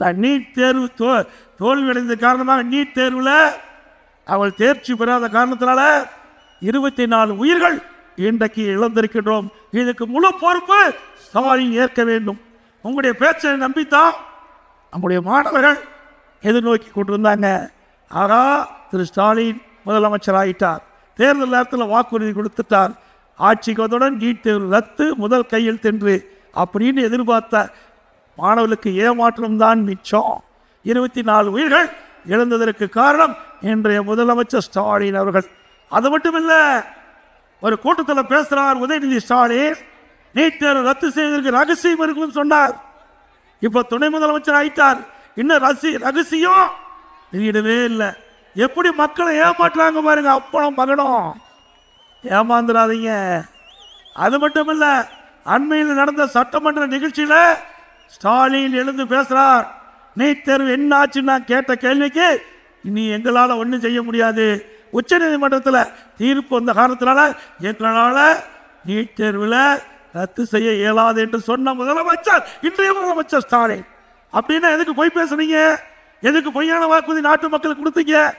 இந்த நீட் தேர்வு தோ தோல்வியடைந்த காரணமாக நீட் தேர்வில் அவள் தேர்ச்சி பெறாத காரணத்தினால இருபத்தி நாலு உயிர்கள் இன்றைக்கு இழந்திருக்கின்றோம். இதுக்கு முழு பொறுப்பு ஸ்டாலின் ஏற்க வேண்டும். உங்களுடைய பேச்சை நம்பித்தான் நம்முடைய மாணவர்கள் எதிர்நோக்கி கொண்டிருந்தாங்க. ஆகா திரு ஸ்டாலின் முதலமைச்சர் ஆகிட்டார் தேர்தல் நேரத்தில் வாக்குறுதி கொடுத்துட்டார். ஆட்சிக்கு வந்தவுடன் நீட் தேர்வு ரத்து முதல் கையில் தென்று அப்படின்னு எதிர்பார்த்த மாணவர்களுக்கு ஏமாற்றம் தான் மிச்சம். இருபத்தி நாலு உயிர்கள் இழந்ததற்கு காரணம் இன்றைய முதலமைச்சர் ஸ்டாலின் அவர்கள். அது மட்டும் இல்லை ஒரு கூட்டத்தில் பேசுகிறார் உதயநிதி ஸ்டாலின். நீட் தேர்வு ரத்து செய்வதற்கு ரகசியம் இருக்குன்னு சொன்னார். இப்போ துணை முதலமைச்சர் ஆயிட்டார். இன்னும் ரசி ரகசியம்? வெளியிடவே இல்லை. எப்படி மக்களை ஏமாற்றுறாங்க பாருங்க அப்பளம் மகனும். ஏமாந்துடாதீங்க அது மட்டும் இல்லை அண்மையில் நடந்த சட்டமன்ற நிகழ்ச்சியில் ஸ்டாலின் எழுந்து பேசுகிறார் நீட் தேர்வு என்ன ஆச்சுன்னு நான் கேட்ட கேள்விக்கு இனி எங்களால் ஒன்றும் செய்ய முடியாது. உச்சநீதிமன்றத்தில் தீர்ப்பு வந்த காரணத்தினால எங்களால் நீட் தேர்வில் ரத்து செய்ய இயலாது என்று சொன்ன முதலமைச்சர் இன்றைய முதலமைச்சர் ஸ்டாலின். அப்படின்னா எதுக்கு பொய் பேசுனீங்க எதுக்கு பொய்யான வாக்குறுதி நாட்டு மக்களுக்கு கொடுத்தீங்க?